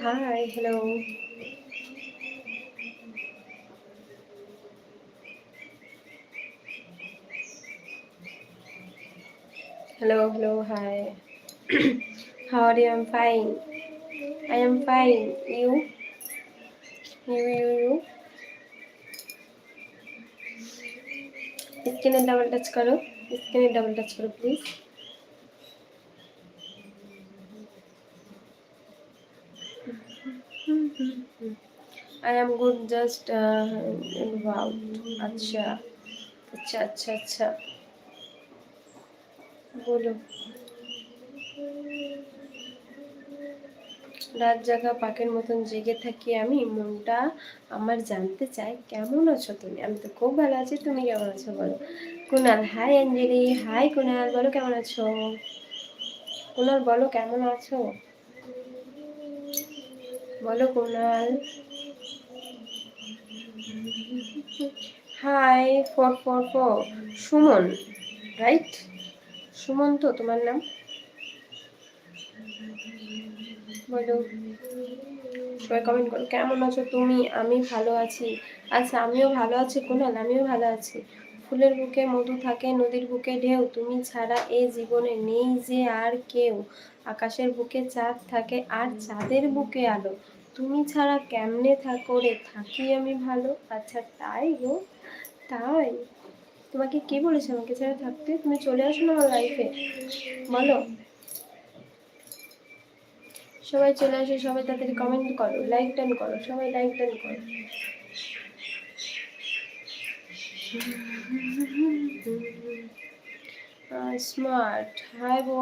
hi hello hello hello hi how are you i'm fine i am fine you you you you স্ক্রিনে double touch করো স্ক্রিনে double touch করো please I am good just wow আচ্ছা আচ্ছা আচ্ছা আচ্ছা। বলো। রাত জাগা পাখির মতন জেগে থাকি আমি, মনটা আমার জানতে চাই কেমন আছো তুমি? আমি তো খুব ভালো আছি, তুমি কেমন আছো বলো? কুনাল হাই অ্যাঞ্জেলি হাই কুনাল, বলো কেমন আছো? কুনাল, বলো কেমন আছো? বলো Kunal. Hi four four four Suman right Suman তো, তোমার নাম? বলো। সবাই কমেন্ট করো, কেমন আছো তুমি? আমি ভালো আছি। আচ্ছা আমিও ভালো আছি কুনাল, আমিও ভালো আছি। ফুলের বুকে মধু থাকে, নদীর বুকে ঢেউ। তুমি ছাড়া এই জীবনে নেই যে আর কেউ। আকাশের বুকে চাঁদ থাকে, আর চাঁদের বুকে আলো। তুমি ছাড়া কেমনে থাকো রে? থাকি আমি ভালো। আচ্ছা তাই গো? তাই? তোমাকে কে বলেছে আমাকে ছাড়া থাকতে? তুমি চলে আসো না আমার লাইফে বলো। সবাই চলে আসো, সবাই তাড়াতাড়ি কমেন্ট করো লাইক টান করো, সবাই লাইক টান করো। স্মার্ট হাই বো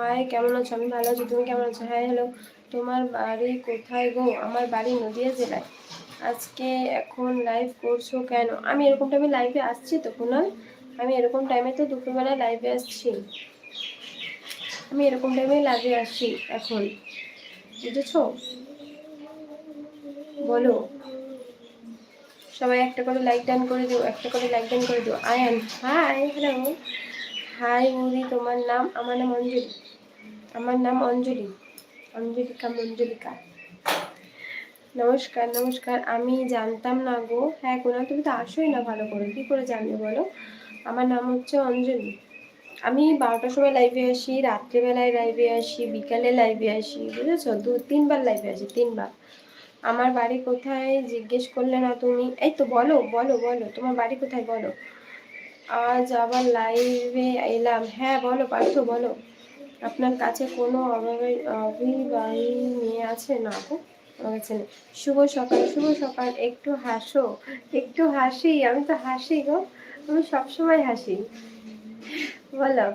হাই কেমন আছো? আমি ভালো আছি, তুমি কেমন আছো? হাই হ্যালো তোমার বাড়ি কোথায় গো? আমার বাড়ি নদিয়া জেলায়। আজকে এখন লাইভ করছ কেন? আমি এরকম টাইমে লাইভে আসছি তো কুনাল আমি এরকম টাইমে তো দুপুরবেলা লাইভে আসছি। আমি এরকম টাইমে লাইভে আসছি এখন। বুঝেছ? বলো। সবাই একটা করে লাইক ডান করে দিও, একটা করে লাইক ডান করে দিও। আয়ান হাই হ্যালো হাই মুদি তোমার নাম? আমার নাম অঞ্জলি। আমার নাম অঞ্জলি। অঞ্জলিকা মঞ্জলিকা। নমস্কার নমস্কার, আমি জানতাম না গো। হ্যাঁ কোনা তুমি তো আসোই না ভালো করে। কি করে জানবে বলো? আমার নাম হচ্ছে অঞ্জলি। আমি বারোটার সময় লাইভে আসি, রাত্রিবেলায় লাইভে আসি, বিকালে লাইভে আসি, বুঝেছ? দু, তিনবার লাইভে আসি, তিনবার। আমার বাড়ি কোথায় জিজ্ঞেস করলে না তুমি? এই তো বলো বলো বলো, তোমার বাড়ি কোথায় বলো? আজ আবার লাইভে এলাম। হ্যাঁ বলো, পার্থ, বলো। আপনার কাছে কোনো অভাবে অভিবাহী মেয়ে আছে না আপু? আমার কাছে নেই শুভ সকাল শুভ সকাল। একটু হাসো, একটু হাসি। আমি তো হাসি গো। আমি সবসময় হাসি। বলো।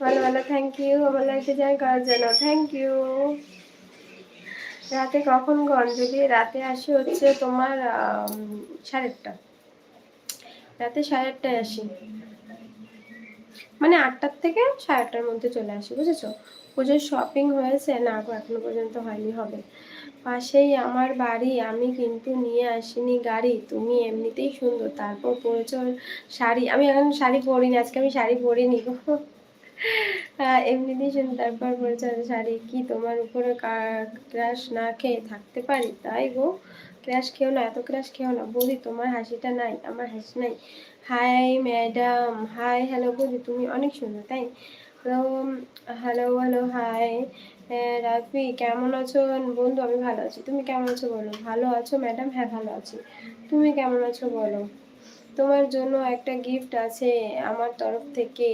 ভালো ভালো থ্যাংক ইউ আমার লাইফে জয়েন করার জন্য। থ্যাংক ইউ রাতে কখন গন যদি রাতে আসি হচ্ছে তোমার সাড়ে আটটা। রাতে সাড়ে আটটায় আসি। মানে আটটার থেকে সাড়ে আটটার মধ্যে চলে আসি, বুঝেছ? পুজোর শপিং হয়েছে, না এখনও পর্যন্ত হয়নি, হবে। পাশেই আমার বাড়ি, আমি কিন্তু নিয়ে আসিনি গাড়ি, তুমি এমনিতেই সুন্দর, তারপর পরেছ শাড়ি। আমি এখন শাড়ি পরিনি, আজকে আমি শাড়ি পরিনি এমনিতেই সুন্দর, তারপর পরেছ শাড়ি। কি তোমার উপরে ক্রাশ না খেয়ে থাকতে পারি? তাই গো ক্রাশ খেও না, এত ক্রাশ খেও না। বলি তোমার হাসিটা নাই, আমার হাসি নাই। হাই ম্যাডাম হাই হ্যালো বৌদি তুমি অনেক সুন্দর, তাই? হ্যালো হ্যালো হাই রাফি, কেমন আছো? বন্ধু, আমি ভালো আছি। তুমি কেমন আছো বলো? ভালো আছো ম্যাডাম হ্যাঁ ভালো আছি। তুমি কেমন আছো বলো? তোমার জন্য একটা গিফট আছে আমার তরফ থেকে।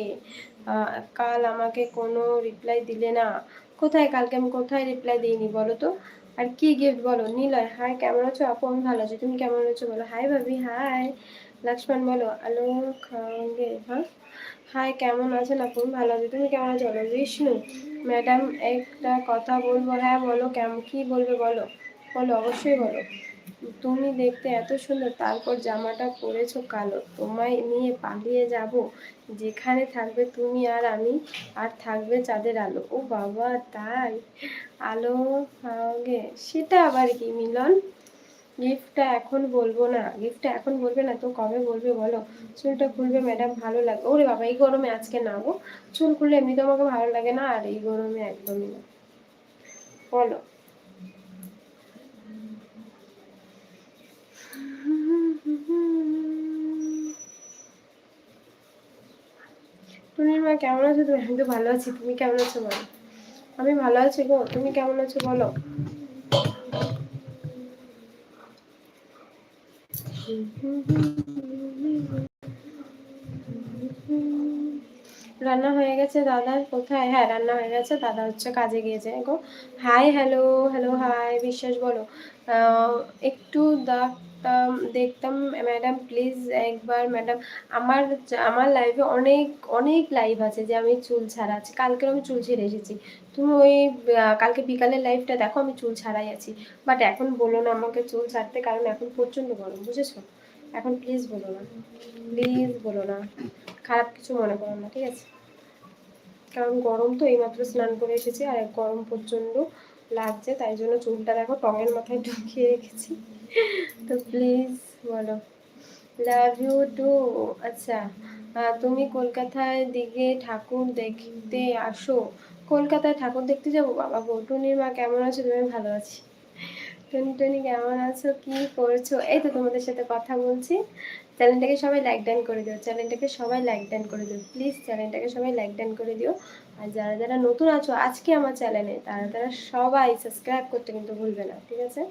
কাল আমাকে কোনো রিপ্লাই দিলে না। কোথায় কালকে? আমি কোথায় রিপ্লাই দিইনি, বলো তো? আর কি গিফট বলো? নিলয় হাই কেমন আছো? আপু, আমি ভালো আছি। তুমি কেমন আছো বলো? হাই ভাবি হাই লক্ষ্মণ বলো, আলো খাঙ্গে হ্যাঁ? হাই কেমন আছেন আপনি ভালো আছি। তুমি কেমন আছো? বলো, বিষ্ণু ম্যাডাম একটা কথা বলব। হ্যাঁ বলো কেমন কি বলবে বলো? বলো, অবশ্যই বলো। তুমি দেখতে এত সুন্দর, তারপর জামাটা পরেছো কালো। তোমায় নিয়ে পালিয়ে যাব। যেখানে থাকবে তুমি আর আমি, আর থাকবে চাঁদের আলো। ও বাবা, তাই? আলো আগে সেটা আবার কি মিলন? গিফটটা এখন বলব না। গিফটটা এখন বলবে না, তো কবে বলবে বলো? চুলটা খুলবে ম্যাডাম ভালো লাগে। ওরে বাবা, এই গরমে আজকে না গো। চুল খুললে এমনি তো আমাকে ভালো লাগে না, আর এই গরমে একদমই না। বলো। টুনির মা কেমন আছো? তুমি? আমি তো ভালো আছি। তুমি কেমন আছো বলো? আমি ভালো আছি গো। তুমি কেমন আছো বলো? 你天天没有妹。রান্না হয়ে গেছে দাদার কোথায়? হ্যাঁ রান্না হয়ে গেছে, দাদা হচ্ছে কাজে গিয়েছে গো hi hello hello hi Biswas বলো। একটু দেখতাম দেখতাম ম্যাডাম প্লিজ একবার ম্যাডাম আমার আমার লাইফে অনেক অনেক লাইভ আছে যে আমি চুল ছাড়া আছি। কালকেও আমি চুল ছেড়ে এসেছি। তুমি ওই কালকে বিকালের লাইফটা দেখো, আমি চুল ছাড়াই আছি। বাট এখন বলো না আমাকে চুল ছাড়তে, কারণ এখন প্রচণ্ড গরম, বুঝেছ? এখন প্লিজ বলো না। প্লিজ বলো না। খারাপ কিছু মনে করো না, ঠিক আছে? কারণ গরম তো এইমাত্র স্নান করে এসেছি আর গরম প্রচণ্ড লাগছে, তাই জন্য চুলটা দেখো টঙের মাথায় ঢুকিয়ে রেখেছি। তো প্লিজ বলো। লাভ ইউ টু আচ্ছা তুমি কলকাতায় দিকে ঠাকুর দেখতে আসো। কলকাতায় ঠাকুর দেখতে যাব? বাবা গো টুনির মা কেমন আছে? তুমি ভালো আছি। টুনি কেমন আছো? কি করছ? এই তো তোমাদের সাথে কথা বলছি। চ্যানেলটাকে সবাই লাইক ডান করে দিও। চ্যানেলটাকে সবাই লাইক ডান করে দিও। প্লিজ চ্যানেলটাকে সবাই লাইক ডান করে দিও। আর যারা যারা নতুন আছো, আজকে আমার চ্যানেলে, তারা তারা সবাই সাবস্ক্রাইব করতে কিন্তু ভুলবে না, ঠিক আছে?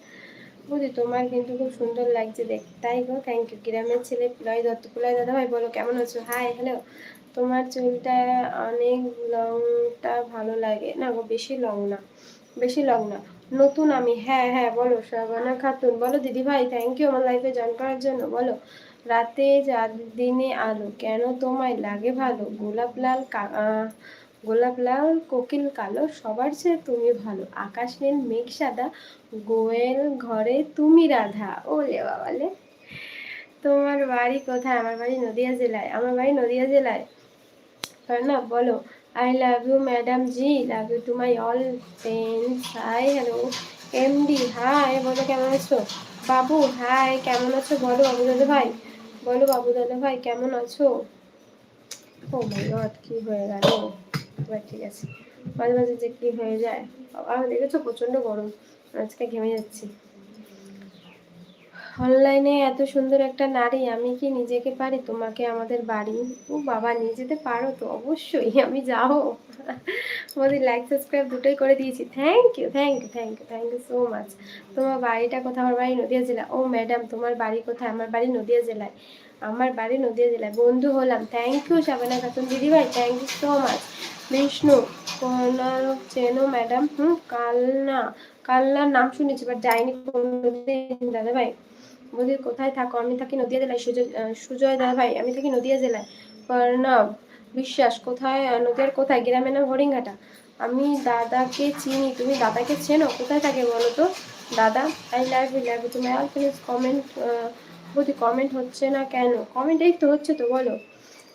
বুঝি তোমার কিন্তু খুব সুন্দর লাগছে দেখতে তাই গো থ্যাংক ইউ গ্রামের ছেলে পুলাই দত্ত পুলাই দাদা ভাই বলো কেমন আছো? হাই হ্যালো তোমার চুলটা অনেক লংটা ভালো লাগে। না গো, বেশি লং না, বেশি লং না। নতুন আমি হ্যাঁ হ্যাঁ বলো শ্রাবণা খাতুন, বলো, দিদি ভাই থ্যাংক ইউ আমার লাইফে জয়েন করার জন্য, বলো, রাতে চাঁদ দিনে আলো কেন তোমায় লাগে ভালো? গোলাপ লাল গোলাপ লাল, কোকিল কালো, সবার চেয়ে তুমি ভালো। আকাশ নীল, মেঘ সাদা, গোয়েল ঘরে তুমি রাধা। ওলে বাবালে তোমার বাড়ি কোথায়? আমার বাড়ি নদিয়া জেলায়। আমার বাড়ি নদিয়া জেলায়। না? বলো I love you madam ji love you too my all friends hi hello MD hi বলো, কেমন আছো? বাবু হাই কেমন আছো? বলো বাবু দাদা ভাই। বলো বাবু দাদা ভাই, কেমন আছো? ও মাই গড কি হয়ে গেল? এবার ঠিক আছে। মাঝে মাঝে যে কি হয়ে যায়। বাবা, দেখেছ প্রচণ্ড গরম। আজকে ঘেমে যাচ্ছি। অনলাইনে এত সুন্দর একটা নারী, আমি কি নিজেকে পারি? তোমাকে আমাদের বাড়ি? ও বাবা, নিয়ে যেতে পারো তো? অবশ্যই, আমি যাও আমাদের লাইক সাবস্ক্রাইব দুটোই করে দিয়েছি। Thank you thank you thank you thank you so much তোমার বাড়িটা কোথায়? আমার বাড়ি নদিয়া জেলা। ও ম্যাডাম তোমার বাড়ি কোথায়? আমার বাড়ি নদিয়া জেলায়। আমার বাড়ি নদিয়া জেলায়। বন্ধু হলাম। থ্যাংক ইউ শাবানা খাতুন দিদি ভাই thank you so much Bishnu চেনো ম্যাডাম হুম, কালনা। কালনার নাম শুনেছি বাট যাইনি দাদা ভাই বৌদি কোথায় থাকো? আমি থাকি নদিয়া জেলায়। সুজয় সুজয় দা ভাই, আমি থাকি নদিয়া জেলায়। প্রণব, বিশ্বাস, কোথায় নদিয়ার কোথায়? গ্রামের নাম হরিণঘাটা। আমি দাদাকে চিনি। তুমি দাদাকে চেনো? কোথায় থাকে বলো তো? দাদা I love you love you তুমি আর প্লিজ কমেন্ট বলি কমেন্ট হচ্ছে না কেন? কমেন্ট এই তো হচ্ছে তো, বলো।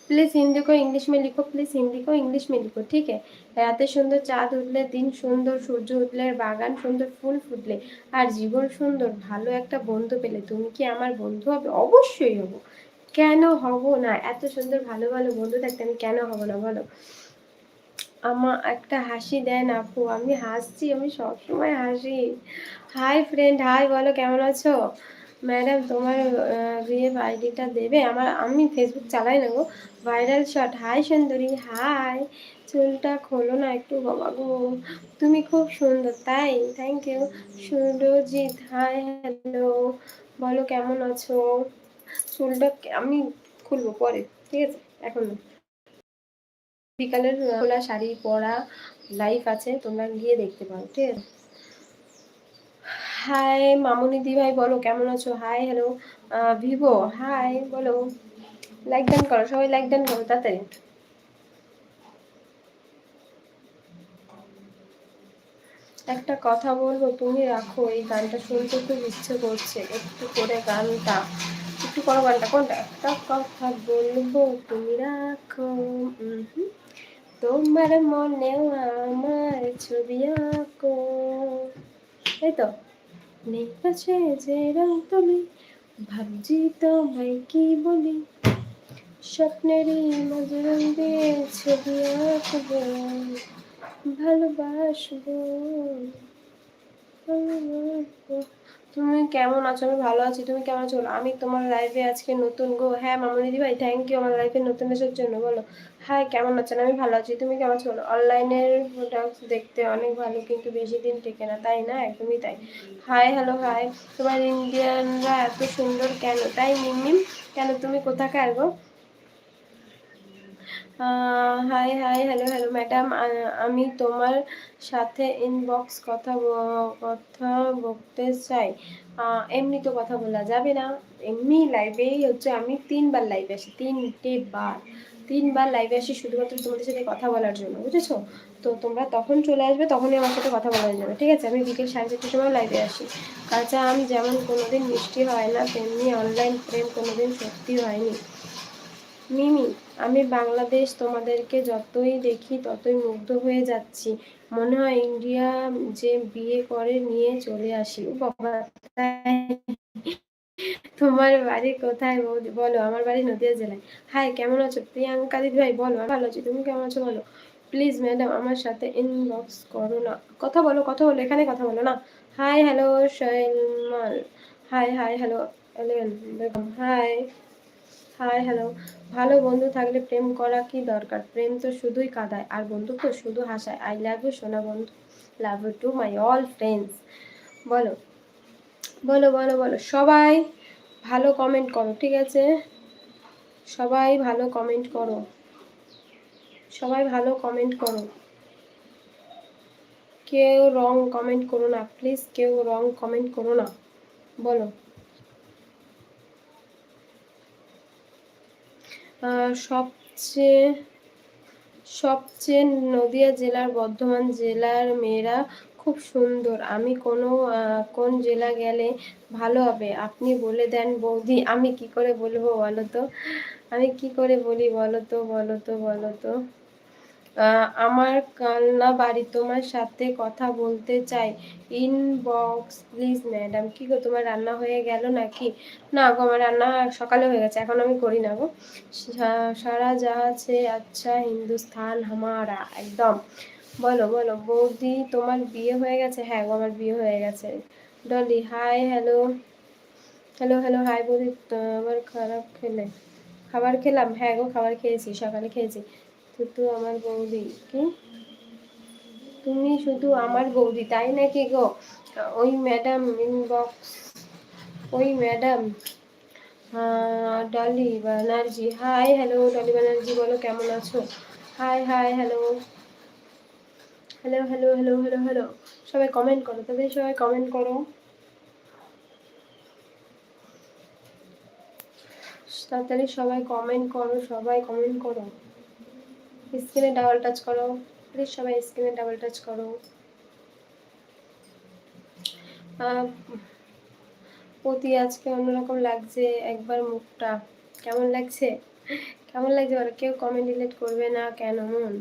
प्लीज़ हिंदी को इंग्लिश में लिखो प्लीज़ हिंदी को इंग्लिश में लिखो ठीक है রাতে সুন্দর চাঁদ উঠলে দিন সুন্দর সূর্য উঠলে বাগান সুন্দর ফুল ফুটলে আর জীবন সুন্দর ভালো একটা বন্ধু পেলে তুমি কি আমার বন্ধু হবে অবশ্যই হব কেন হব না এত সুন্দর ভালো ভালো বন্ধু থাকতে আমি কেন হব না বলো আমার একটা হাসি দেন আপু আমি হাসছি আমি সবসময় হাসি হাই ফ্রেন্ড হাই বলো কেমন আছো ম্যাডাম, তোমার বিয়ে আইডিটা দেবে? আমার, আমি ফেসবুক চালাই না গো ভাইরাল শট। হাই সুন্দরী, হাই। চুলটা খোলো না একটু, বাবা গো। তুমি খুব সুন্দর, তাই? Thank you Surajit hi hello বলো, কেমন আছো? চুলটা আমি খুলবো পরে, ঠিক আছে? এখন। বিকালের খোলা শাড়ি পরা লাইফ আছে, তোমরা গিয়ে দেখতে পারো, ঠিক আছে? হাই মামুনি দি ভাই বলো, কেমন আছো? হাই হ্যালো ভিভো হাই বলো লাইক ডান করো, সবাই লাইক ডান করো, তাড়াতাড়ি। একটা কথা বলব, তুমি রাখো, এই গানটা শুনতে খুব ইচ্ছে করছে, একটু করে গানটা, একটু করো গানটা, কোনটা? একটা কথা বলব, তুমি রাখো। তোমার মনেও আমার ছবি আঁকো, এই তো। কাছে যে রং তুমি, ভাবছি তোমায় কি বলি? স্বপ্নেরই মাঝে রং দিয়ে ছবি আঁকব, ভালোবাসবো ভালোবাসবো। তুমি কেমন আছো? আমি ভালো আছি। তুমি কেমন আছো? আমি তোমার লাইফে আজকে নতুন গো। হ্যাঁ মামনি ভাই থ্যাংক ইউ আমার লাইফে নতুন আসার জন্য। বলো হাই কেমন আছেন? আমি ভালো আছি। তুমি কেমন আছো? অনলাইনের প্রোডাক্টস দেখতে অনেক ভালো, কিন্তু বেশি দিন টেকে না। তাই না? একদমই তাই। হাই হ্যালো হাই তোমার ইন্ডিয়ানরা এত সুন্দর কেন? তাই মিমিম কেন? তুমি কোথাকার গো? Hi hi hello hello madam আমি তোমার সাথে ইনবক্স কথা কথা বলতে চাই। এমনি তো কথা বলা যাবে না। এমনি লাইভেই হচ্ছে আমি তিনবার লাইভে আসি, তিনটে বার। তিনবার লাইভে আসি শুধুমাত্র তোমাদের সাথে কথা বলার জন্য, বুঝেছ? তো তোমরা তখন চলে আসবে, তখনই আমার সাথে কথা বলা যাবে, ঠিক আছে? আমি বিকেল সাড়ে চারটের সময় লাইভে আসি। কাঁচা আম যেমন কোনোদিন মিষ্টি হয় না, তেমনি অনলাইন প্রেম কোনোদিন সত্যি হয়নি। মিমি, আমি বাংলাদেশ তোমাদেরকে যতই দেখি ততই মুগ্ধ হয়ে যাচ্ছি। মনে হয় ইন্ডিয়া যে বিয়ে করে নিয়ে চলে আসি তোমার বাড়ি কোথায়? বলো, আমার বাড়ি নদিয়া জেলায়। হাই কেমন আছো? প্রিয়াঙ্কা দিদি ভাই, বলো ভালো আছি। তুমি কেমন আছো বলো? প্লিজ ম্যাডাম আমার সাথে ইনবক্স করো না। কথা বলো কথা বলো, এখানে কথা বলো না। Hi hello শৈলমাল hi hi hello hi hi hello. ভালো বন্ধু থাকলে প্রেম করা কি দরকার? প্রেম তো শুধুই কাঁদায়, আর বন্ধু তো শুধু হাসায়। আই লাভ ইউ সোনা বন্ধু। Love you too my all friends বলো বলো বলো বলো। সবাই ভালো কমেন্ট করো, ঠিক আছে? সবাই ভালো কমেন্ট করো। সবাই ভালো কমেন্ট করো। কেউ রং কমেন্ট করো না। প্লিজ কেউ রং কমেন্ট করো না। বলো। সবচেয়ে সবচেয়ে নদিয়া জেলার, বর্ধমান জেলার মেয়েরা খুব সুন্দর। আমি কোনো কোন জেলা গেলে ভালো হবে? আপনি বলে দেন বৌদি, আমি কি করে বলব বলো তো? আমি কি করে বলি বলো তো বলো তো বলো তো? আমার কালনা বাড়ি তোমার সাথে কথা বলতে চাই। ইনবক্স প্লিজ ম্যাডাম কি গো, তোমার রান্না হয়ে গেল নাকি? না গো, আমার রান্না সকালে হয়ে গেছে, এখন আমি করি না গো। সারা জাহাজে আচ্ছা হিন্দুস্তান হামারা, একদম। বলো বলো, বৌদি, তোমার বিয়ে হয়ে গেছে? হ্যাঁ গো, আমার বিয়ে হয়ে গেছে। Dolly hi hello hello hello hi বৌদি আবার খারাপ খেলে। খাবার খেলাম? হ্যাঁ গো, খাবার খেয়েছি, সকালে খেয়েছি। শুধু আমার বৌদি, কি? তুমি শুধু আমার বৌদি, তাই নাকি গো? ওই ম্যাডাম ইনবক্স ওই madam Dolly Banerjee hi hello Dolly Banerjee বলো কেমন আছো? Hi hi hello hello hello hello hello hello সবাই কমেন্ট করো, তবে সবাই কমেন্ট করো। তাড়াতাড়ি সবাই কমেন্ট করো, সবাই কমেন্ট করো। স্ক্রিনে ডাবল টাচ করো। প্লিজ সবাই স্ক্রিনে ডাবল টাচ করো। প্রতি আজকে অন্যরকম লাগছে একবার মুখটা। কেমন লাগছে? কেমন লাগছে বলো? কেউ কমেন্ট ডিলিট করবে না কেন? মন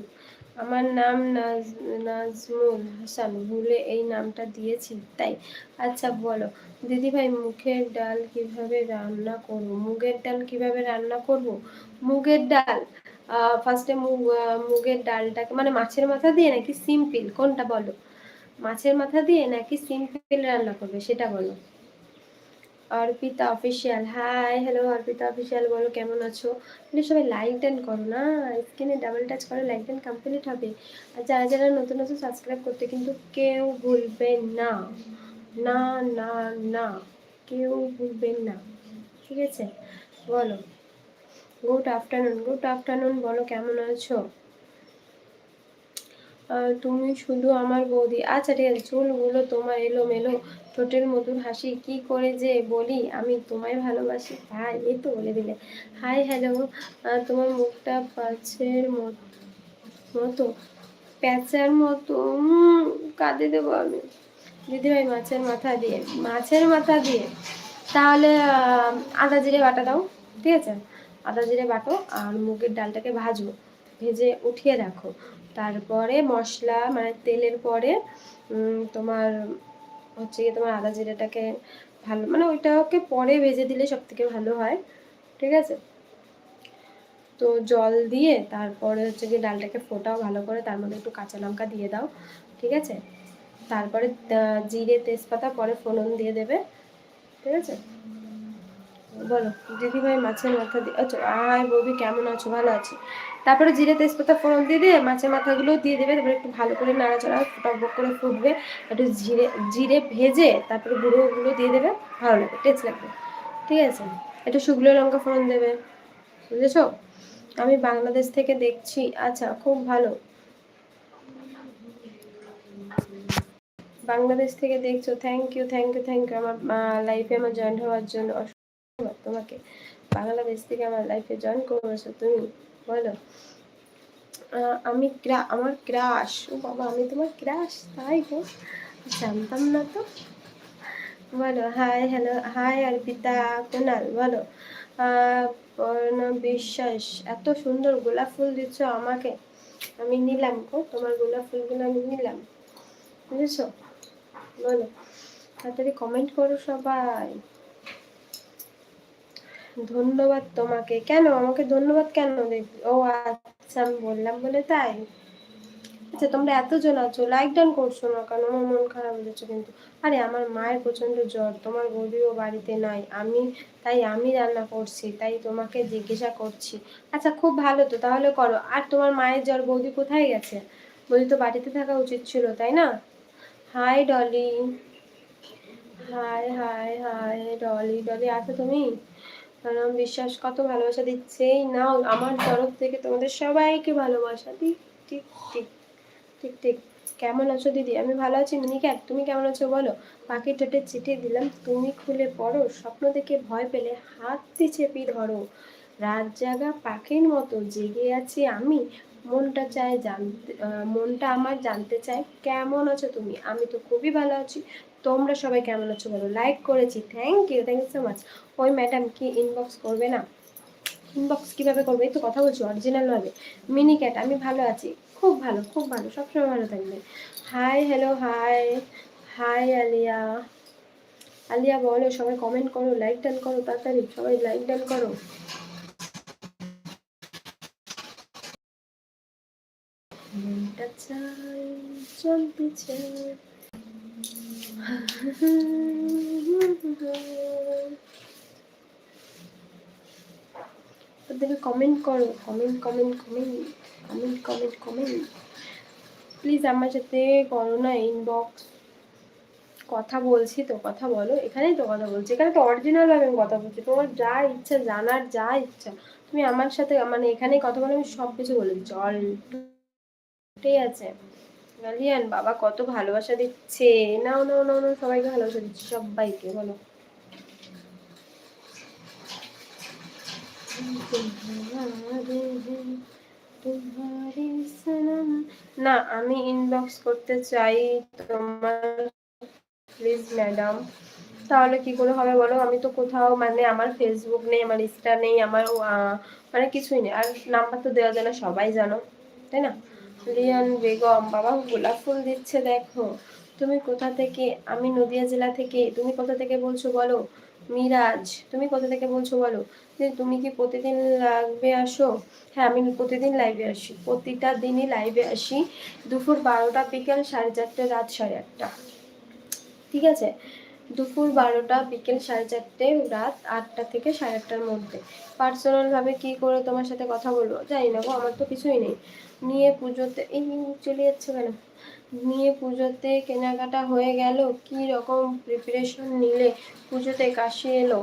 আমার নাম নাজ, নাজমুল হাসান, ভুলে এই নামটা দিয়েছি, তাই। আচ্ছা বলো। দিদি ভাই মুখের ডাল কীভাবে রান্না করব? মুগের ডাল কীভাবে রান্না করব? মুগের ডাল? ফার্স্টে মুগ মুগের ডালটাকে মানে মাছের মাথা দিয়ে নাকি সিম্পল কোনটা বলো? মাছের মাথা দিয়ে নাকি সিম্পল রান্না করবে, সেটা বলো। Arpita official hi hello Arpita official বলো, কেমন আছো? প্লিজ সবাই লাইক দেন করো না স্ক্রিনে ডাবল টাচ করো লাইক দেন কমপ্লিট হবে। আর যারা যারা নতুন নতুন সাবস্ক্রাইব করতে কিন্তু কেউ ভুলবেন না। না না না, কেউ ভুলবেন না। ঠিক আছে? বলো। গুড আফটারনুন গুড আফটারনুন বলো, কেমন আছো? তুমি শুধু আমার বৌদি। আচ্ছা ঠিক আছে, চুলগুলো তোমার এলো মেলো ঠোঁটের মধুর হাসি। কি করে যে বলি, আমি তোমায় ভালোবাসি। হাই, এই তো বলে দিলে। হাই, হ্যালো তোমার মুখটা পাঁচের মত- প্যাঁচার মতো। কাঁদে দেবো আমি। দিদিভাই, মাছের মাথা দিয়ে, মাছের মাথা দিয়ে। তাহলে আদা জিরে বাটা দাও, ঠিক আছে? আদা জিরে বাটো আর মুগের ডালটাকে ভাজো ভেজে উঠিয়ে রাখো। তারপরে মশলা মানে তেলের পরে তোমার হচ্ছে গিয়ে তোমার আদা জিরেটাকে ভালো মানে ওইটাকে পরে ভেজে দিলে সব থেকে ভালো হয়। ঠিক আছে? তো জল দিয়ে তারপরে হচ্ছে গিয়ে ডালটাকে ফোটাও ভালো করে, তার মধ্যে একটু কাঁচা লঙ্কা দিয়ে দাও। ঠিক আছে? তারপরে জিরে তেজপাতা পরে ফোড়ন দিয়ে দেবে। ঠিক আছে? বলো, দিদিভাই মাছের মাথা দিয়ে আচ্ছা আয় বৌদি কেমন আছো? ভালো আছি। তারপরে জিরে তেজপাতা ফোড়ন দিয়ে দিয়ে মাছের মাথাগুলো দিয়ে দেবে, তারপরে একটু ভালো করে নাড়াচাড়া টকবক করে ফুটবে। একটু জিরে জিরে ভেজে তারপরে গুঁড়োগুলো দিয়ে দেবে, ভালো লাগবে টেস্ট লাগবে। ঠিক আছে? একটু শুকনো লঙ্কা ফোড়ন দেবে, বুঝেছ? আমি বাংলাদেশ থেকে দেখছি আচ্ছা খুব ভালো। বাংলাদেশ থেকে দেখছ thank you thank you thank you আমার লাইফে আমার জয়েন হওয়ার জন্য। তোমাকে। বাংলাদেশ থেকে আমার লাইফে জয়েন করেছ তুমি, বলো। আমি ক্রা, আমার ক্রাশ ও বাবা, আমি তোমার ক্রাশ তাই গো। জানতাম না তো। বলো hi hello hi Arpita, Kunal, বলো। বিশ্বাস, এত সুন্দর গোলাপ ফুল দিচ্ছ আমাকে। আমি নিলাম গো, তোমার গোলাপ ফুলগুলো আমি নিলাম। বুঝেছ? বলো, তাড়াতাড়ি কমেন্ট করো সবাই। ধন্যবাদ তোমাকে। কেন? আমাকে ধন্যবাদ কেন দেখ- ও আচ্ছা আমি বললাম বলে তাই। আচ্ছা তোমরা এতজন আছো লাইক ডান করছ না কেন? আমার মন খারাপ হয়ে যাচ্ছে কিন্তু। আরে, আমার মায়ের প্রচণ্ড জ্বর, তোমার বৌদিও বাড়িতে নাই। আমি, তাই আমি রান্না করছি, তাই তোমাকে জিজ্ঞাসা করছি। আচ্ছা খুব ভালো তো, তাহলে করো। আর তোমার মায়ের জ্বর বৌদি কোথায় গেছে? বৌদি তো বাড়িতে থাকা উচিত ছিল, তাই না? Hi Dolly hi hi hi Dolly Dolly আছো তুমি? প্রণাম, বিশ্বাস, কত ভালোবাসা দিচ্ছে। এই নাও, আমার তরফ থেকে তোমাদের সবাইকে ভালোবাসা। দিই ঠিক ঠিক ঠিক ঠিক কেমন আছো দিদি? আমি ভালো আছি। মিনিক্যাট তুমি কেমন আছো বলো? পাখি ঠোঁটে চিঠিয়ে দিলাম, তুমি খুলে পড়ো। স্বপ্ন দেখে ভয় পেলে হাতটি চেপি ধরো। রাত জাগা পাখির মতো জেগে আছি আমি। মনটা চায় জানতে মনটা আমার জানতে চায়, কেমন আছো তুমি? আমি তো খুবই ভালো আছি। তোমরা সবাই কেমন আছো বলো? লাইক করেছি thank you thank you so much ওই ম্যাডাম কি ইনবক্স করবে না? ইনবক্স কীভাবে করবে? এই তো কথা বলছি অরিজিনাল ভাবে। মিনি ক্যাট আমি ভালো আছি। খুব ভালো খুব ভালো, সবসময় ভালো থাকবে। Hi hello hi hi Alia. Alia বলো, সবাই কমেন্ট করো লাইক ডান করো, তাড়াতাড়ি সবাই লাইক ডান করো। চাই তাদেরকে কমেন্ট করো comment comment comment comment comment comment please আমার সাথে করো না ইনবক্স কথা বলছি তো, কথা বলো। এখানেই তো কথা বলছি। এখানে তো অরিজিনাল আমি কথা বলছি। তোমার যা ইচ্ছা, জানার যা ইচ্ছা। তুমি আমার সাথে মানে এখানেই কথা বলে, আমি সব কিছু বলে দিচ্ছি। অল ঠিক আছে। গালিয়ান বাবা কত ভালোবাসা দিচ্ছে। নাও নাও নাও নাও, সবাইকে ভালোবাসা দিচ্ছে, সবাইকে, বলো। না, আমি ইনবক্স করতে চাই তোমার প্লিজ ম্যাডাম তাহলে কি করে হবে বলো? আমি তো কোথাও মানে আমার ফেসবুক নেই, আমার ইনস্টা নেই, আমার মানে কিছুই নেই। আর নাম্বার তো দেওয়া যায় না, সবাই জানো, তাই না? লিয়ান বেগম, বাবা গোলাপ ফুল দিচ্ছে দেখো। তুমি কোথা থেকে, আমি নদিয়া জেলা থেকে, তুমি কোথা থেকে বলছো বলো? মিরাজ, তুমি কোথা থেকে বলছো বলো? যে তুমি কি প্রতিদিন লাগবে আসো? হ্যাঁ আমি প্রতিদিন লাইভে আসি, প্রতিটা দিনই লাইভে আসি, দুপুর বারোটা বিকেল সাড়ে চারটে, রাত সাড়ে আটটা। ঠিক আছে? দুপুর বারোটা বিকেল সাড়ে চারটে, রাত আটটা থেকে সাড়ে আটটার মধ্যে। পার্সোনালভাবে কি করে তোমার সাথে কথা বলব? জানি না গো, আমার তো কিছুই নেই। নিয়ে পুজোতে, এই চলে যাচ্ছে কেন? নিয়ে পুজোতে কেনাকাটা হয়ে গেল, কি রকম প্রিপারেশন নিলে পুজোতে কাশি এলো?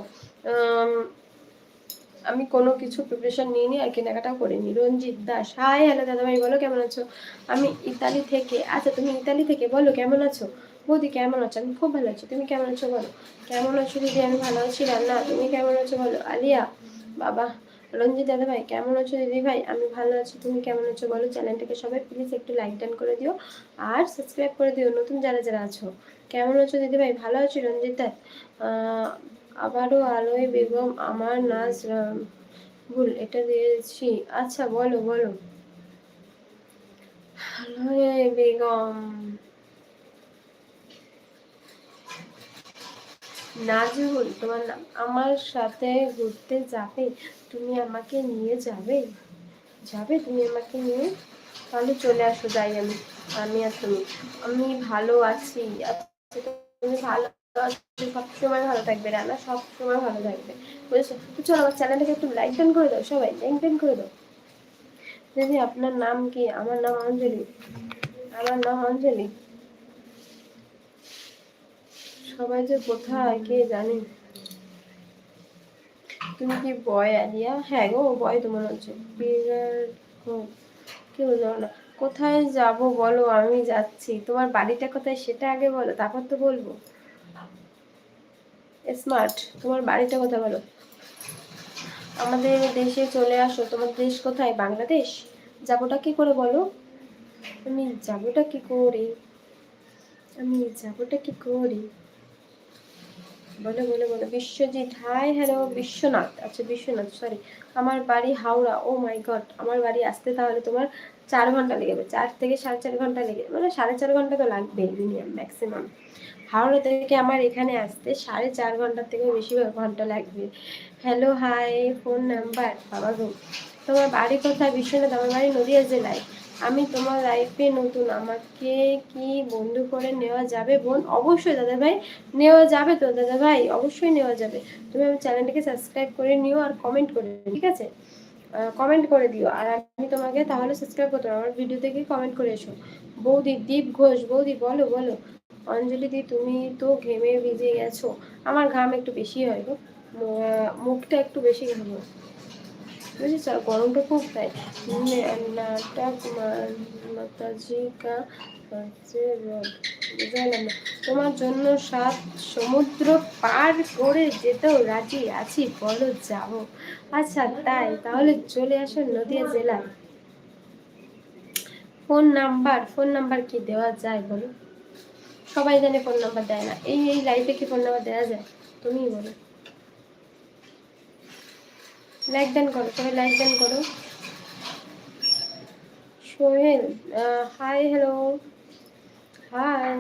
আমি কোনো কিছু প্রিপারেশন নিইনি আর কেনাকাটা করিনি। রঞ্জিত দাস, হাই হ্যালো দাদাভাই, বলো কেমন আছো? আমি ইতালি থেকে আচ্ছা তুমি ইতালি থেকে, বলো কেমন আছো? বৌদি, কেমন আছো? আমি খুব ভালো আছি, তুমি কেমন আছো, বলো? কেমন আছো দিদি? আমি ভালো আছি, রান্না, তুমি কেমন আছো, বলো? আলিয়া, বাবা রঞ্জিত দাদা ভাই কেমন আছো দিদি ভাই? আমি ভালো আছি তুমি কেমন আছো বলো? চ্যানেলটাকে সবাই প্লিজ একটু লাইক ডান করে দিও আর সাবস্ক্রাইব করে দিও নতুন যারা যারা আছো। কেমন আছো দিদি ভাই? ভালো আছি রঞ্জিত দা। আহ, আবারও আলোয় বেগম আমার নাচ ভুল এটা দিয়েছি। আচ্ছা বলো বলো। আলোয় বেগম। নাজুল তোমার নাম আমার সাথে ঘুরতে যাবে তুমি আমাকে নিয়ে যাবে? যাবে তুমি আমাকে নিয়ে? তাহলে চলে আসো যাই আমি আমি আর তুমি। আমি ভালো আছি আচ্ছা, তুমি ভালো আছো সবসময় ভালো থাকবে রানা সবসময় ভালো থাকবে বুঝেছ? চলো আমার চ্যানেলটাকে একটু লাইক ডান করে দাও সবাই লাইক ডান করে দাও। দিদি আপনার নাম কি? আমার নাম অঞ্জলি। আমার নাম অঞ্জলি। সবাই যে কোথায় কে জানে। তুমি কি বয়, আলিয়া? হ্যাঁ গো, বয় তো মনে হচ্ছে বিরাট কি বলছো না, কোথায় যাব বলো, আমি যাচ্ছি। তোমার বাড়িটা কোথায় সেটা আগে বলো, তারপর তো বলব। স্মার্ট তোমার বাড়িটা কোথায় বলো? আমাদের দেশে চলে আসো, তোমার দেশ কোথায়? বাংলাদেশ? যাবোটা কি করে বলো? আমি যাবোটা কি করে? আমি যাবোটা কি করি? বলে বলে বলে। Biswajit, hi, hello, Biswanath. আচ্ছা বিশ্বনাথ সরি আমার বাড়ি হাওড়া। ও মাই গড, আমার বাড়ি আসতে তাহলে তোমার চার ঘণ্টা লেগে যাবে। চার থেকে সাড়ে চার ঘণ্টা লেগে মানে সাড়ে চার ঘণ্টা তো লাগবে মিনিমাম ম্যাক্সিমাম হাওড়া থেকে আমার এখানে আসতে সাড়ে চার ঘণ্টার থেকে বেশি ঘণ্টা লাগবে। হ্যালো, হাই ফোন নাম্বার বাবা গো। তোমার বাড়ি কোথায়? বিশ্বনাথ, আমার বাড়ি নদিয়া জেলায়। আমি তোমার লাইফে নতুন। আমাকে কি বন্ধু করে নেওয়া যাবে বোন? অবশ্যই দাদা ভাই নেওয়া যাবে তো দাদা ভাই অবশ্যই নেওয়া যাবে। তুমি আমার চ্যানেলটাকে সাবস্ক্রাইব করে নিও আর কমেন্ট করে ঠিক আছে? কমেন্ট করে দিও। আর আমি তোমাকে তাহলে সাবস্ক্রাইব করতে আমার ভিডিও থেকে কমেন্ট করে এসো। বৌদি, দীপ ঘোষ, বৌদি বলো বলো। অঞ্জলি দি, তুমি তো ঘেমে ভিজে গেছো। আমার ঘাম একটু বেশি হয় গো। মুখটা একটু বেশি ঘামো বুঝেছ গরমটা খুব তাই নাটক তোমার জন্য সাত সমুদ্র পার করে যেতেও রাজি আছি, বলো যাব আচ্ছা তাই, তাহলে চলে আসো নদিয়া জেলায়। ফোন নাম্বার ফোন নাম্বার কি দেওয়া যায় বলো? সবাই জানে ফোন নাম্বার দেয় না। এই এই লাইফে কি ফোন নাম্বার দেওয়া যায়? তুমিই বলো। লাইক দেন করো সবাই লাইক দেন করো Sohel high hello high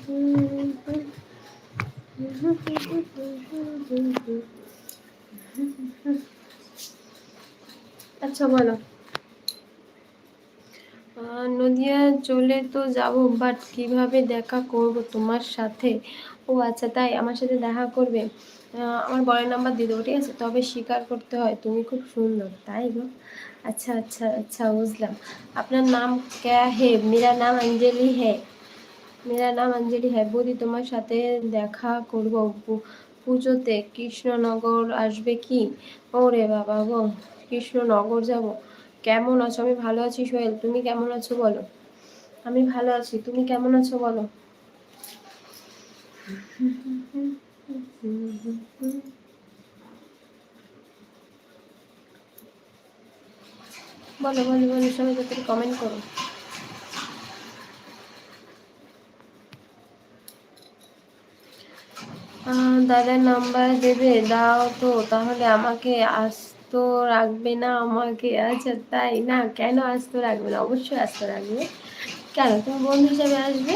Mm-hmm. আচ্ছা বলো। নদিয়া চলে তো যাব বাট কীভাবে দেখা করব তোমার সাথে? ও আচ্ছা তাই আমার সাথে দেখা করবে। আমার বড়ের নাম্বার দিয়ে দেবো, ঠিক আছে? তবে স্বীকার করতে হয়, তুমি খুব সুন্দর, তাই গো? আচ্ছা আচ্ছা আচ্ছা বুঝলাম। আপনার নাম ক্যা হে? মেরা নাম অঞ্জলি হ্যাঁ মেরা নাম অঞ্জলি হ্যাঁ বৌদি তোমার সাথে দেখা করব। পুজোতে কৃষ্ণনগর আসবে কি? ওরে বাবা গো, কৃষ্ণনগর যাব। কেমন আছো? আমি ভালো আছি সোহেল, তুমি কেমন আছো বলো? আমি ভালো আছি, তুমি কেমন আছো বলো? বলো বলো বলো সবাই কমেন্ট করো। দাদার নাম্বার দেবে? দাও তো, তাহলে আমাকে আস্ত রাখবে না? আমাকে আচ্ছা তাই না? কেন আস্ত রাখবে না? অবশ্যই আস্ত রাখবে। কেন? তুমি বন্ধু হিসাবে আসবে?